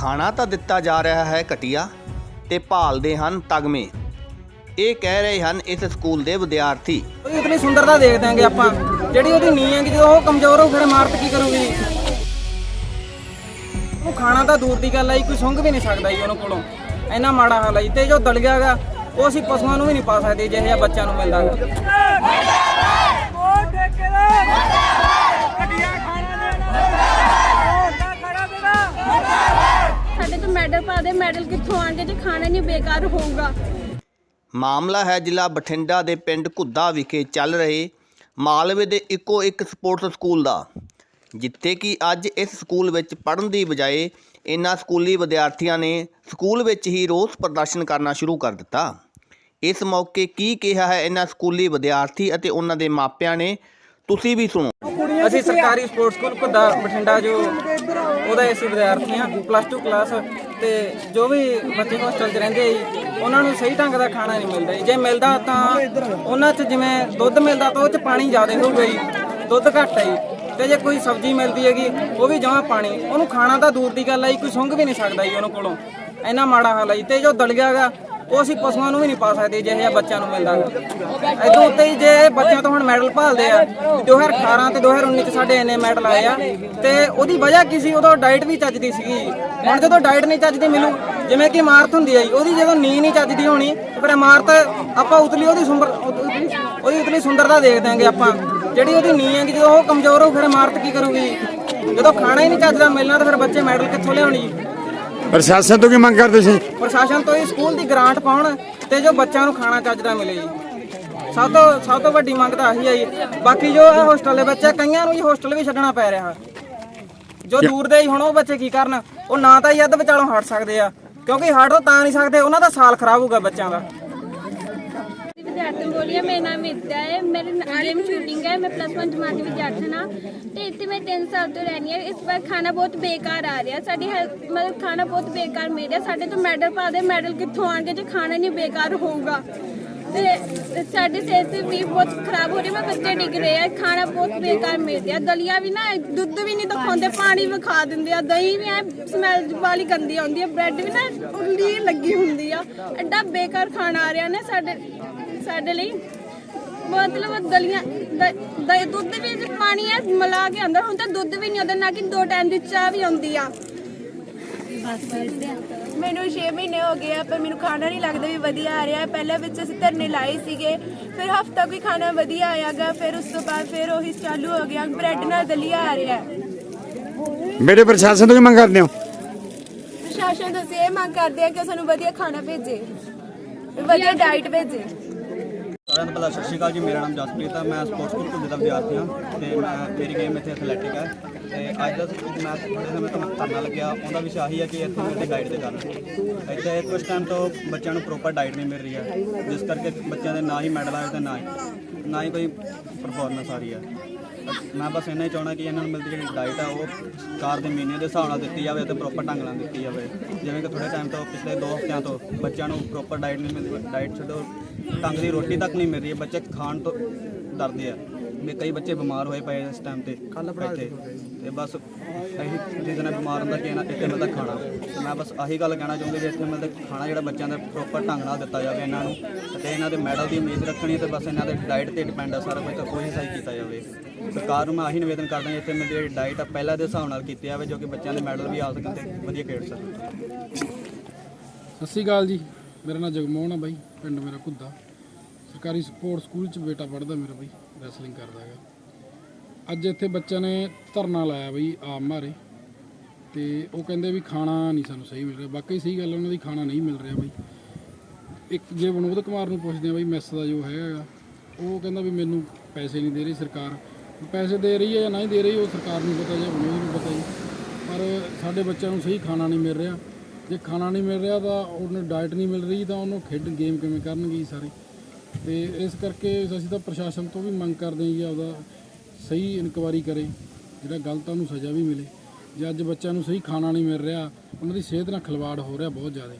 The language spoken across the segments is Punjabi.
ਖਾਣਾ ਤਾਂ ਦਿੱਤਾ ਜਾ ਰਿਹਾ ਹੈ ਘਟੀਆ ਤੇ ਭਾਲਦੇ ਹਨ ਤਗਮੇ। ਇਹ ਕਹਿ ਰਹੇ ਹਨ ਇਸ ਸਕੂਲ ਦੇ ਵਿਦਿਆਰਥੀ। ਉਹਦੀ ਇਤਨੀ ਸੁੰਦਰਤਾ ਦੇਖ ਦਾਂਗੇ ਆਪਾਂ। ਜਿਹੜੀ ਉਹਦੀ ਨੀਂਹ ਹੈ ਕਿ ਜਦੋਂ ਉਹ ਕਮਜ਼ੋਰ ਹੋ, ਫਿਰ ਇਮਾਰਤ ਕੀ ਕਰੂਗੀ? ਉਹ ਖਾਣਾ ਤਾਂ ਦੂਰ ਦੀ ਗੱਲ ਆਈ ਕੋਈ ਸੁੰਘ ਵੀ ਨਹੀਂ ਸਕਦਾ ਜੀ ਉਹਨੂੰ ਕੋਲੋਂ। ਇੰਨਾ ਮਾੜਾ ਹਾਲ ਹੈ ਜੀ। ਤੇ ਜੋ ਦਲ ਦਲੀਆਗਾ ਉਹ ਅਸੀਂ ਪਸ਼ੂਆਂ ਨੂੰ ਵੀ ਨਹੀਂ ਪਾ ਸਕਦੇ ਜਿਹੇ ਬੱਚਿਆਂ ਨੂੰ ਮਿਲਦਾ। ਮੈਡਲ ਕਿੱਥੋਂ ਆਣਗੇ ਜੇ ਖਾਣਾ ਨਹੀਂ ਬੇਕਾਰ ਹੋਊਗਾ? ਮਾਮਲਾ ਹੈ ਜ਼ਿਲ੍ਹਾ ਬਠਿੰਡਾ ਦੇ ਪਿੰਡ ਘੁੱਦਾ ਵਿਖੇ ਚੱਲ ਰਹੇ ਮਾਲਵੇ ਦੇ ਇੱਕੋ ਇੱਕ ਸਪੋਰਟਸ ਸਕੂਲ ਦਾ ਜਿੱਥੇ ਕਿ ਅੱਜ ਇਸ ਸਕੂਲ ਵਿੱਚ ਪੜ੍ਹਨ ਦੀ ਬਜਾਏ ਇਨ੍ਹਾਂ ਸਕੂਲੀ ਵਿਦਿਆਰਥੀਆਂ ਨੇ ਸਕੂਲ ਵਿੱਚ ਹੀ ਰੋਸ ਪ੍ਰਦਰਸ਼ਨ ਕਰਨਾ ਸ਼ੁਰੂ ਕਰ ਦਿੱਤਾ। ਇਸ ਮੌਕੇ ਕੀ ਕਿਹਾ ਹੈ ਇਨ੍ਹਾਂ ਸਕੂਲੀ ਵਿਦਿਆਰਥੀ ਅਤੇ ਉਹਨਾਂ ਦੇ ਮਾਪਿਆਂ ਨੇ ਤੁਸੀਂ ਵੀ ਸੁਣੋ। ਅਸੀਂ ਸਰਕਾਰੀ ਸਪੋਰਟਸ ਸਕੂਲ ਘੁੱਦਾ ਬਠਿੰਡਾ ਜੋ ਉਹਦਾ ਅਸੀਂ ਵਿਦਿਆਰਥੀ ਹਾਂ ਪਲੱਸ 2 ਕਲਾਸ ਤੇ ਜੋ ਵੀ ਬੱਚੇ ਹੋਸਟਲ 'ਚ ਰਹਿੰਦੇ ਆ ਜੀ, ਉਹਨਾਂ ਨੂੰ ਸਹੀ ਢੰਗ ਦਾ ਖਾਣਾ ਨਹੀਂ ਮਿਲਦਾ ਜੀ। ਜੇ ਮਿਲਦਾ ਤਾਂ ਉਹਨਾਂ 'ਚ ਜਿਵੇਂ ਦੁੱਧ ਮਿਲਦਾ ਤਾਂ ਉਹ 'ਚ ਪਾਣੀ ਜ਼ਿਆਦਾ ਹੋਊਗਾ ਜੀ। ਦੁੱਧ ਘੱਟ ਹੈ ਜੀ। ਤੇ ਜੇ ਕੋਈ ਸਬਜ਼ੀ ਮਿਲਦੀ ਹੈਗੀ, ਉਹ ਵੀ ਜਮਾਂ ਪਾਣੀ। ਉਹਨੂੰ ਖਾਣਾ ਤਾਂ ਦੂਰ ਦੀ ਗੱਲ ਹੈ ਜੀ, ਕੋਈ ਸੁੰਘ ਵੀ ਨਹੀਂ ਸਕਦਾ ਜੀ ਉਹਨੂੰ ਕੋਲੋਂ। ਇੰਨਾ ਮਾੜਾ ਹਾਲ ਹੈ ਜੀ। ਤੇ ਜੋ ਦਲਿਆ ਗਾ ਉਹ ਅਸੀਂ ਪਸ਼ੂਆਂ ਨੂੰ ਵੀ ਨਹੀਂ ਪਾ ਸਕਦੇ, ਜਿਹੇ ਜਿਹਾ ਬੱਚਿਆਂ ਨੂੰ ਮਿਲਦਾ। ਗਾ ਇਦੋਂ ਉੱਤੇ ਹੀ ਜੇ ਬੱਚਿਆਂ ਤੋਂ ਹੁਣ ਮੈਡਲ ਭਾਲਦੇ ਆ 2018 ਤੇ 2019 ਚ ਸਾਡੇ ਇੰਨੇ ਮੈਡਲ ਆਏ ਆ, ਤੇ ਉਹਦੀ ਵਜ੍ਹਾ ਕੀ ਸੀ? ਉਦੋਂ ਡਾਈਟ ਵੀ ਚੱਜਦੀ ਸੀਗੀ। ਹੁਣ ਜਦੋਂ ਡਾਈਟ ਨਹੀਂ ਚੱਜਦੀ ਮਿਲੂ ਜਿਵੇਂ ਕਿ ਇਮਾਰਤ ਹੁੰਦੀ ਹੈ ਜੀ, ਉਹਦੀ ਜਦੋਂ ਨੀਂਹ ਨਹੀਂ ਚੱਜਦੀ ਹੋਣੀ, ਫਿਰ ਇਮਾਰਤ ਆਪਾਂ ਉਤਲੀ ਉਹਦੀ ਸੁੰਦਰ ਉਹਦੀ ਉਤਲੀ ਸੁੰਦਰਤਾ ਦੇਖ ਦਾਂਗੇ ਆਪਾਂ। ਜਿਹੜੀ ਉਹਦੀ ਨੀਂਹ ਹੈ ਕਿ ਜਦੋਂ ਉਹ ਕਮਜ਼ੋਰ ਹੋ ਫਿਰ ਇਮਾਰਤ ਕੀ ਕਰੂਗੀ? ਜਦੋਂ ਖਾਣਾ ਹੀ ਨਹੀਂ ਚੱਜਦਾ ਮਿਲਣਾ, ਤਾਂ ਫਿਰ ਬੱਚੇ ਮੈਡਲ ਕਿੱਥੋਂ ਲਿਆਉਣੀ? ਪ੍ਰਸ਼ਾਸਨ ਤੋਂ ਕੀ ਮੰਗ ਕਰਦੇ ਸੀ? ਪ੍ਰਸ਼ਾਸਨ ਤੋਂ ਇਹ ਸਕੂਲ ਦੀ ਗ੍ਰਾਂਟ ਪਾਉਣ ਤੇ ਜੋ ਬੱਚਿਆਂ ਨੂੰ ਖਾਣਾ ਚੱਜਦਾ ਮਿਲੇ ਜੀ। ਸਭ ਤੋਂ ਸਭ ਤੋਂ ਵੱਡੀ ਮੰਗ ਤਾਂ ਆਹੀ ਹੈ ਜੀ। ਬਾਕੀ ਜੋ ਇਹ ਹੋਸਟਲ ਦੇ ਬੱਚੇ ਕਈਆਂ ਨੂੰ ਜੀ ਹੋਸਟਲ ਵੀ ਛੱਡਣਾ ਪੈ ਰਿਹਾ। ਜੋ ਦੂਰ ਦੇ ਹੀ ਹੁਣ ਉਹ ਬੱਚੇ ਕੀ ਕਰਨ? ਉਹ ਨਾ ਤਾਂ ਹੀ ਅੱਧ ਵਿਚਾਲੋਂ ਹਟ ਸਕਦੇ ਆ। ਕਿਉਂਕਿ ਹਟ ਤਾਂ ਤਾਂ ਨਹੀਂ ਸਕਦੇ ਉਹਨਾਂ ਦਾ ਸਾਲ ਖਰਾਬ ਹੋਊਗਾ ਬੱਚਿਆਂ ਦਾ। ਵਿਦਿਆਰਥੀ ਬੋਲੀਏ ਮੇਰਾ ਨਾਮ ਵਿਦਿਆ ਹੈ, ਮੇਰੇ ਡ੍ਰੀਮ ਸ਼ੂਟਿੰਗ ਹੈ, ਮੈਂ ਪਲੱਸ 1 ਜਮਾਤ ਦੀ ਵਿਦਿਆਰਥਣ ਹਾਂ। ਤੇ ਇੱਥੇ ਮੈਂ 3 ਸਾਲ ਤੋਂ ਰਹਿੰਦੀ ਹਾਂ। ਇਸ ਵਾਰ ਖਾਣਾ ਬਹੁਤ ਬੇਕਾਰ ਆ ਰਿਹਾ। ਸਾਡੀ ਹੈਲਥ ਮਤਲਬ ਖਾਣਾ ਬਹੁਤ ਬੇਕਾਰ ਮਿਲ ਰਿਹਾ। ਸਾਡੇ ਤੋਂ ਮੈਡਲ ਪਾ ਮੈਡਲ ਕਿੱਥੋਂ ਆਣਗੇ ਜੇ ਖਾਣਾ ਨਹੀਂ ਬੇਕਾਰ ਹੋਊਗਾ? ਤੇ ਸਾਡੀ ਸਿਹਤ ਵੀ ਬਹੁਤ ਖਰਾਬ ਹੋ ਰਹੀ ਹੈ। ਬੱਚੇ ਡਿੱਗ ਰਹੇ ਆ। ਖਾਣਾ ਬਹੁਤ ਬੇਕਾਰ ਮਿਲ ਰਿਹਾ। ਦਲੀਆ ਵੀ ਨਾ, ਦੁੱਧ ਵੀ ਨਹੀਂ ਦਿਖਾਉਂਦੇ, ਪਾਣੀ ਵੀ ਖਾ ਦਿੰਦੇ ਆ। ਦਹੀਂ ਵੀ ਐ ਸਮੈਲ ਵਾਲੀ ਗੰਦੀ ਆਉਂਦੀ ਆ। ਬ੍ਰੈਡ ਵੀ ਨਾ ਉਰਲੀ ਲੱਗੀ ਹੁੰਦੀ ਆ। ਐਡਾ ਬੇਕਾਰ ਖਾਣਾ ਆ ਰਿਹਾ ਨੇ ਸਾਡੇ ਸਾਡੇ ਲਈ ਮਤਲਬ ਦਲੀਆਂ ਦ- ਦੁੱਧ ਵੀ ਪਾਣੀ ਹੈ ਮਿਲਾ ਕੇ ਆਉਂਦਾ। ਹੁਣ ਤਾਂ ਦੁੱਧ ਵੀ ਨਹੀਂ ਆਉਂਦਾ ਨਾ ਕਿ ਦੋ ਟਾਈਮ ਦੀ ਚਾਹ ਵੀ ਆਉਂਦੀ ਆ। ਮੈਨੂੰ 6 ਮਹੀਨੇ ਹੋ ਗਏ ਆ ਪਰ ਮੈਨੂੰ ਖਾਣਾ ਨਹੀਂ ਲੱਗਦਾ ਵੀ ਵਧੀਆ ਆ ਰਿਹਾ। ਪਹਿਲਾਂ ਵਿੱਚ ਅਸੀਂ ਧਰਨੇ ਲਾਏ ਸੀਗੇ ਫਿਰ ਹਫਤਾ ਕੋਈ ਖਾਣਾ ਵਧੀਆ ਆਇਆਗਾ ਫਿਰ ਉਸ ਤੋਂ ਬਾਅਦ ਫਿਰ ਉਹੀ ਚਾਲੂ ਹੋ ਗਿਆ ਬ੍ਰੈਡ ਨਾਲ ਦਲੀਆ ਆ ਰਿਹਾ। ਮੇਰੇ ਪ੍ਰਸ਼ਾਸਨ ਤੋਂ ਕੀ ਮੰਗ ਕਰਦੇ ਹੋ? ਪ੍ਰਸ਼ਾਸਨ ਤੋਂ ਅਸੀਂ ਇਹ ਮੰਗ ਕਰਦੇ ਆ ਕਿ ਸਾਨੂੰ ਵਧੀਆ ਖਾਣਾ ਭੇਜੇ ਵਧੀਆ ਡਾਈਟ ਭੇਜੇ। ਸਾਰਿਆਂ ਨੂੰ ਪਹਿਲਾਂ ਸਤਿ ਸ਼੍ਰੀ ਅਕਾਲ ਜੀ, ਮੇਰਾ ਨਾਮ ਜਸਪ੍ਰੀਤ ਹੈ ਮੈਂ ਸਪੋਰਟਸ ਸਕੂਲ ਘੁੱਦੇ ਦਾ ਵਿਦਿਆਰਥੀ ਹਾਂ ਤੇ ਮੈਂ, ਮੇਰੀ ਗੇਮ ਇੱਥੇ ਐਥਲੈਟਿਕ ਹੈ ਤੇ ਅੱਜ ਦਾ ਮੈਂ ਥੋੜੇ ਸਮੇਂ ਤੋਂ ਧਰਨਾ ਲੱਗਿਆ, ਉਹਦਾ ਵਿਸ਼ਾ ਆਹੀ ਹੈ ਕਿ ਇੱਥੇ ਮੇਰੇ ਗਾਈਡ ਦੇ ਕਾਰਨ ਇੱਥੇ ਕੁਝ ਟਾਈਮ ਤੋਂ ਬੱਚਿਆਂ ਨੂੰ ਪ੍ਰੋਪਰ ਡਾਈਟ ਨਹੀਂ ਮਿਲ ਰਹੀ ਹੈ, ਜਿਸ ਕਰਕੇ ਬੱਚਿਆਂ ਦੇ ਨਾ ਹੀ ਮੈਡਲ ਆਏ ਤੇ ਨਾ ਹੀ ਨਾ ਹੀ ਕੋਈ ਪਰਫਾਰਮੈਂਸ ਆ ਰਹੀ ਹੈ। ਮੈਂ ਬਸ ਇੰਨਾ ਹੀ ਚਾਹਣਾ ਕਿ ਇਹਨਾਂ ਨੂੰ ਮਿਲਦੀ ਜਿਹੜੀ ਡਾਈਟ ਆ ਉਹ ਸਰਕਾਰ ਦੇ ਮਹੀਨੇ ਦੇ ਹਿਸਾਬ ਨਾਲ ਦਿੱਤੀ ਜਾਵੇ ਤੇ ਪ੍ਰੋਪਰ ਢੰਗ ਨਾਲ ਦਿੱਤੀ ਜਾਵੇ। ਜਿਵੇਂ ਕਿ ਥੋੜੇ ਟਾਈਮ ਤੋਂ ਪਿਛਲੇ 2 ਹਫ਼ਤਿਆਂ ਤੋਂ ਬੱਚਿਆਂ ਨੂੰ ਪ੍ਰੋਪਰ ਡਾਈਟ ਨਹੀਂ ਮਿਲਦੀ ਡਾਈਟ ਛੱਡੋ। ਢੰਗ ਦੀ ਰੋਟੀ ਤੱਕ ਨਹੀਂ ਮਿਲ ਰਹੀ ਬੱਚੇ ਖਾਣ ਤੋਂ ਡਰਦੇ ਆ। ਵੀ ਕਈ ਬੱਚੇ ਬਿਮਾਰ ਹੋਏ ਪਏ ਇਸ ਟਾਈਮ ਤੇ ਇੱਥੇ। ਤੇ ਬਸ ਇਹੀ ਰੀਜ਼ਨ ਹੈ ਬਿਮਾਰ ਹੁੰਦਾ ਕਿ ਇਹਨਾਂ ਇੱਥੇ ਮਿਲਦਾ ਖਾਣਾ। ਤੇ ਮੈਂ ਬਸ ਆਹੀ ਗੱਲ ਕਹਿਣਾ ਚਾਹੁੰਦੀ ਵੀ ਇੱਥੇ ਮਿਲਦਾ ਖਾਣਾ ਜਿਹੜਾ ਬੱਚਿਆਂ ਦਾ ਪ੍ਰੋਪਰ ਢੰਗ ਨਾਲ ਦਿੱਤਾ ਜਾਵੇ ਇਹਨਾਂ ਨੂੰ। ਤੇ ਇਹਨਾਂ ਦੇ ਮੈਡਲ ਦੀ ਉਮੀਦ ਰੱਖਣੀ ਤੇ ਬਸ ਇਹਨਾਂ ਦੇ ਡਾਈਟ ਤੇ ਡਿਪੈਂਡ ਆ ਸਾਰਾ ਕੁਝ ਤਾਂ ਕੋਈ ਸਹੀ ਕੀਤਾ ਜਾਵੇ। ਸਰਕਾਰ ਨੂੰ ਮੈਂ ਆਹੀ ਨਿਵੇਦਨ ਕਰਦਾ ਇੱਥੇ ਮੇਰੀ ਜਿਹੜੀ ਡਾਈਟ ਆ ਪਹਿਲਾਂ ਦੇ ਹਿਸਾਬ ਨਾਲ ਕੀਤੀ ਜਾਵੇ, ਜੋ ਕਿ ਬੱਚਿਆਂ ਦੇ ਮੈਡਲ ਵੀ ਆ ਸਕਣ ਤੇ ਵਧੀਆ ਖੇਡ ਸਕਣ ਸਤਿ ਸ਼੍ਰੀ ਅਕਾਲ ਜੀ। ਮੇਰਾ ਨਾਮ ਜਗਮੋਹਨ ਆ ਬਾਈ, ਪਿੰਡ ਮੇਰਾ ਘੁੱਦਾ। ਸਰਕਾਰੀ ਸਪੋਰਟ ਸਕੂਲ ਚ ਬੇਟਾ ਪੜਦਾ ਮੇਰਾ ਬਾਈ ਰੈਸਲਿੰਗ ਕਰਦਾ ਹੈਗਾ। ਅੱਜ ਇੱਥੇ ਬੱਚਿਆਂ ਨੇ ਧਰਨਾ ਲਾਇਆ ਬਈ, ਆਮ ਮਾਰੇ। ਤੇ ਉਹ ਕਹਿੰਦੇ ਵੀ ਖਾਣਾ ਨਹੀਂ ਸਾਨੂੰ ਸਹੀ ਮਿਲ ਰਿਹਾ। ਬਾਕੀ ਸਹੀ ਗੱਲ ਉਹਨਾਂ ਦੀ ਖਾਣਾ ਨਹੀਂ ਮਿਲ ਰਿਹਾ ਬਾਈ। ਇੱਕ ਜੇ ਵਿਨੋਦ ਕੁਮਾਰ ਨੂੰ ਪੁੱਛਦੇ ਆ ਬਈ, ਮੈਸ ਦਾ ਜੋ ਹੈਗਾ ਉਹ ਕਹਿੰਦਾ ਵੀ ਮੈਨੂੰ ਪੈਸੇ ਨਹੀਂ ਦੇ ਰਹੀ ਸਰਕਾਰ। ਪੈਸੇ ਦੇ ਰਹੀ ਹੈ ਜਾਂ ਨਹੀਂ ਦੇ ਰਹੀ, ਉਹ ਸਰਕਾਰ ਨੂੰ ਪਤਾ ਜਾਂ ਵਿਨੋਦ ਨੂੰ ਪਤਾ ਜੀ। ਪਰ ਸਾਡੇ ਬੱਚਿਆਂ ਨੂੰ ਸਹੀ ਖਾਣਾ ਨਹੀਂ ਮਿਲ ਰਿਹਾ। ਜੇ ਖਾਣਾ ਨਹੀਂ ਮਿਲ ਰਿਹਾ ਤਾਂ ਉਹਨੂੰ ਡਾਈਟ ਨਹੀਂ ਮਿਲ ਰਹੀ ਤਾਂ ਉਹਨੂੰ ਖੇਡ ਗੇਮ ਕਿਵੇਂ ਕਰਨਗੇ ਜੀ ਸਾਰੇ? ਤੇ ਇਸ ਕਰਕੇ ਅਸੀਂ ਤਾਂ ਪ੍ਰਸ਼ਾਸਨ ਤੋਂ ਵੀ ਮੰਗ ਕਰਦੇ ਹਾਂ ਜੀ ਆਪਦਾ ਸਹੀ ਇਨਕੁਆਰੀ ਕਰੇ, ਜਿਹੜਾ ਗਲਤ ਆ ਉਹਨੂੰ ਸਜ਼ਾ ਵੀ ਮਿਲੇ। ਜੇ ਅੱਜ ਬੱਚਿਆਂ ਨੂੰ ਸਹੀ ਖਾਣਾ ਨਹੀਂ ਮਿਲ ਰਿਹਾ, ਉਹਨਾਂ ਦੀ ਸਿਹਤ ਨਾਲ ਖਿਲਵਾੜ ਹੋ ਰਿਹਾ ਬਹੁਤ ਜ਼ਿਆਦਾ।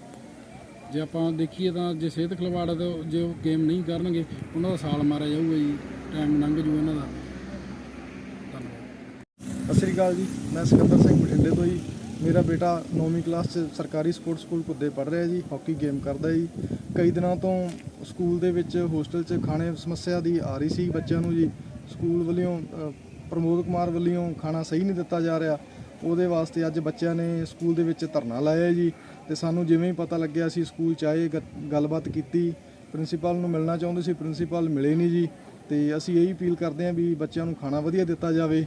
ਜੇ ਆਪਾਂ ਦੇਖੀਏ ਤਾਂ ਜੇ ਸਿਹਤ ਖਿਲਵਾੜ ਹੈ ਤਾਂ ਜੇ ਉਹ ਗੇਮ ਨਹੀਂ ਕਰਨਗੇ, ਉਹਨਾਂ ਦਾ ਸਾਲ ਮਾਰਿਆ ਜਾਊਗਾ ਜੀ ਟਾਈਮ ਲੰਘ ਜੂ ਇਹਨਾਂ ਦਾ। ਸ੍ਰੀ ਅਕਾਲ ਜੀ। ਮੈਂ ਸਿਕੰਦਰ ਸਿੰਘ ਬਠਿੰਡੇ ਤੋਂ ਜੀ। ਮੇਰਾ ਬੇਟਾ 9ਵੀਂ ਕਲਾਸ 'ਚ ਸਰਕਾਰੀ ਸਪੋਰਟਸ ਸਕੂਲ ਕੁੱਦੇ ਪੜ੍ਹ ਰਿਹਾ ਜੀ ਹਾਕੀ ਗੇਮ ਕਰਦਾ ਜੀ। ਕਈ ਦਿਨਾਂ ਤੋਂ ਸਕੂਲ ਦੇ ਵਿੱਚ ਹੋਸਟਲ 'ਚ ਖਾਣੇ ਸਮੱਸਿਆ ਦੀ ਆ ਰਹੀ ਸੀ ਬੱਚਿਆਂ ਨੂੰ ਜੀ। ਸਕੂਲ ਵੱਲੋਂ ਪ੍ਰਮੋਦ ਕੁਮਾਰ ਵੱਲੋਂ ਖਾਣਾ ਸਹੀ ਨਹੀਂ ਦਿੱਤਾ ਜਾ ਰਿਹਾ। ਉਹਦੇ ਵਾਸਤੇ ਅੱਜ ਬੱਚਿਆਂ ਨੇ ਸਕੂਲ ਦੇ ਵਿੱਚ ਧਰਨਾ ਲਾਇਆ ਜੀ। ਤੇ ਸਾਨੂੰ ਜਿਵੇਂ ਹੀ ਪਤਾ ਲੱਗਿਆ ਸੀ ਸਕੂਲ 'ਚ ਆਏ, ਗ- ਗੱਲਬਾਤ ਕੀਤੀ। ਪ੍ਰਿੰਸੀਪਲ ਨੂੰ ਮਿਲਣਾ ਚਾਹੁੰਦੇ ਸੀ ਪ੍ਰਿੰਸੀਪਲ ਮਿਲੇ ਨਹੀਂ ਜੀ। ਤੇ ਅਸੀਂ ਇਹੀ ਅਪੀਲ ਕਰਦੇ ਹਾਂ ਵੀ ਬੱਚਿਆਂ ਨੂੰ ਖਾਣਾ ਵਧੀਆ ਦਿੱਤਾ ਜਾਵੇ।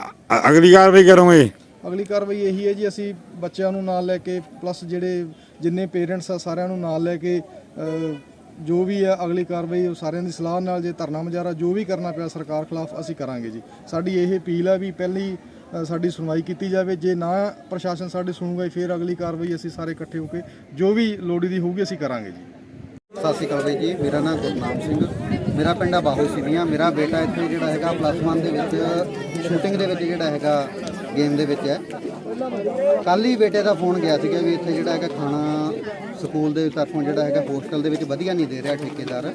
ਅ- ਅਗਲੀ ਕਾਰਵਾਈ ਕਰੋਗੇ? ਅਗਲੀ ਕਾਰਵਾਈ ਇਹੀ ਹੈ ਜੀ ਅਸੀਂ ਬੱਚਿਆਂ ਨੂੰ ਨਾਲ ਲੈ ਕੇ ਪਲੱਸ ਜਿਹੜੇ ਜਿੰਨੇ ਪੇਰੈਂਟਸ ਆ ਸਾਰਿਆਂ ਨੂੰ ਨਾਲ ਲੈ ਕੇ ਅ, ਜੋ ਵੀ ਹੈ ਅਗਲੀ ਕਾਰਵਾਈ ਉਹ ਸਾਰਿਆਂ ਦੀ ਸਲਾਹ ਨਾਲ ਜੇ ਧਰਨਾ ਮੁਜ਼ਾਹਰਾ ਜੋ ਵੀ ਕਰਨਾ ਪਿਆ ਸਰਕਾਰ ਖਿਲਾਫ ਅਸੀਂ ਕਰਾਂਗੇ ਜੀ। ਸਾਡੀ ਇਹ ਅਪੀਲ ਹੈ ਵੀ ਪਹਿਲੀ ਅ, ਸਾਡੀ ਸੁਣਵਾਈ ਕੀਤੀ ਜਾਵੇ। ਜੇ ਨਾ ਪ੍ਰਸ਼ਾਸਨ ਸਾਡੀ ਸੁਣੂਗਾ ਫਿਰ ਅਗਲੀ ਕਾਰਵਾਈ ਅਸੀਂ ਸਾਰੇ ਇਕੱਠੇ ਹੋ ਕੇ ਜੋ ਵੀ ਲੋੜੀ ਦੀ ਹੋਊਗੀ ਅਸੀਂ ਕਰਾਂਗੇ ਜੀ। ਸਤਿ ਸ਼੍ਰੀ ਅਕਾਲ ਬਾਈ ਜੀ ਮੇਰਾ ਨਾਮ ਗੁਰਨਾਮ ਸਿੰਘ। ਮੇਰਾ ਪਿੰਡ ਆ ਬਾਹੂ ਸਿਵੀਆਂ। ਮੇਰਾ ਬੇਟਾ ਇੱਥੇ ਜਿਹੜਾ ਹੈਗਾ ਪਲੱਸ 1 ਦੇ ਵਿੱਚ ਸ਼ੂਟਿੰਗ ਦੇ ਵਿੱਚ ਜਿਹੜਾ ਹੈਗਾ ਗੇਮ ਦੇ ਵਿੱਚ ਹੈ। ਕੱਲ ਹੀ ਬੇਟੇ ਦਾ ਫੋਨ ਗਿਆ ਸੀਗਾ ਵੀ ਇੱਥੇ ਜਿਹੜਾ ਹੈਗਾ ਖਾਣਾ ਸਕੂਲ ਦੇ ਤਰਫੋਂ ਜਿਹੜਾ ਹੈਗਾ ਹੋਸਟਲ ਦੇ ਵਿੱਚ ਵਧੀਆ ਨਹੀਂ ਦੇ ਰਿਹਾ ਠੇਕੇਦਾਰ।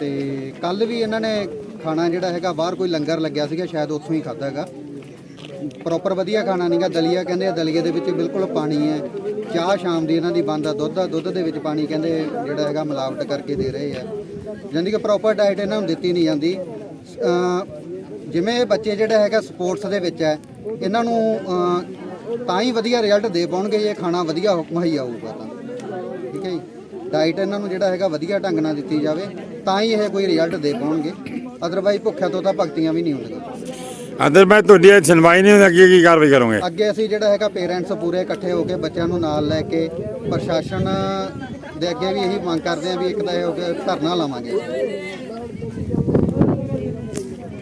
ਤੇ ਕੱਲ ਵੀ ਇਹਨਾਂ ਨੇ ਖਾਣਾ ਜਿਹੜਾ ਹੈਗਾ ਬਾਹਰ ਕੋਈ ਲੰਗਰ ਲੱਗਿਆ ਸੀਗਾ, ਸ਼ਾਇਦ ਉੱਥੋਂ ਹੀ ਖਾਦਾ ਹੈਗਾ। ਪ੍ਰੋਪਰ ਵਧੀਆ ਖਾਣਾ ਨਹੀਂਗਾ ਦਲੀਆ ਕਹਿੰਦੇ ਆ, ਦਲੀਏ ਦੇ ਵਿੱਚ ਬਿਲਕੁਲ ਪਾਣੀ ਹੈ। ਚਾਹ ਸ਼ਾਮ ਦੀ ਇਹਨਾਂ ਦੀ ਬੰਦ ਆ, ਦੁੱਧ ਆ, ਦੁੱਧ ਦੇ ਵਿੱਚ ਪਾਣੀ ਕਹਿੰਦੇ ਜਿਹੜਾ ਹੈਗਾ ਮਿਲਾਵਟ ਕਰਕੇ ਦੇ ਰਹੇ ਆ। ਯਾਨੀ ਕਿ ਪ੍ਰੋਪਰ ਡਾਈਟ ਇਹਨਾਂ ਨੂੰ ਦਿੱਤੀ ਨਹੀਂ ਜਾਂਦੀ। ਜਿਵੇਂ ਇਹ ਬੱਚੇ ਜਿਹੜਾ ਹੈਗਾ ਸਪੋਰਟਸ ਦੇ ਵਿੱਚ ਹੈ, ਇਹਨਾਂ ਨੂੰ ਤਾਂ ਹੀ ਵਧੀਆ ਰਿਜ਼ਲਟ ਦੇ ਪਾਉਣਗੇ ਜੇ ਖਾਣਾ ਵਧੀਆ ਮੁਹੱਈਆ ਹੋਊਗਾ ਤਾਂ। ਠੀਕ ਹੈ ਜੀ? ਡਾਈਟ ਇਹਨਾਂ ਨੂੰ ਜਿਹੜਾ ਹੈਗਾ ਵਧੀਆ ਢੰਗ ਨਾਲ ਦਿੱਤੀ ਜਾਵੇ, ਤਾਂ ਹੀ ਇਹ ਕੋਈ ਰਿਜ਼ਲਟ ਦੇ ਪਾਉਣਗੇ। ਅਦਰਵਾਈਜ਼ ਭੁੱਖਿਆਂ ਤੋਂ ਤਾਂ ਭਗਤੀਆਂ ਵੀ ਨਹੀਂ ਹੁੰਦੀਆਂ। ਅਦਰ ਮੈਂ ਤੁਹਾਡੀ ਇਹ ਸੁਣਵਾਈ ਨਹੀਂ ਹੁੰਦੀ, ਅੱਗੇ ਕੀ ਕਾਰਵਾਈ ਕਰੋਗੇ? ਅੱਗੇ ਅਸੀਂ ਜਿਹੜਾ ਹੈਗਾ ਪੇਰੈਂਟਸ ਪੂਰੇ ਇਕੱਠੇ ਹੋ ਕੇ ਬੱਚਿਆਂ ਨੂੰ ਨਾਲ ਲੈ ਕੇ ਪ੍ਰਸ਼ਾਸਨ ਦੇ ਅੱਗੇ ਵੀ ਇਹੀ ਮੰਗ ਕਰਦੇ ਹਾਂ ਵੀ ਇੱਕ ਤਾਂ ਇਹ ਹੋ ਕੇ ਧਰਨਾ ਲਾਵਾਂਗੇ।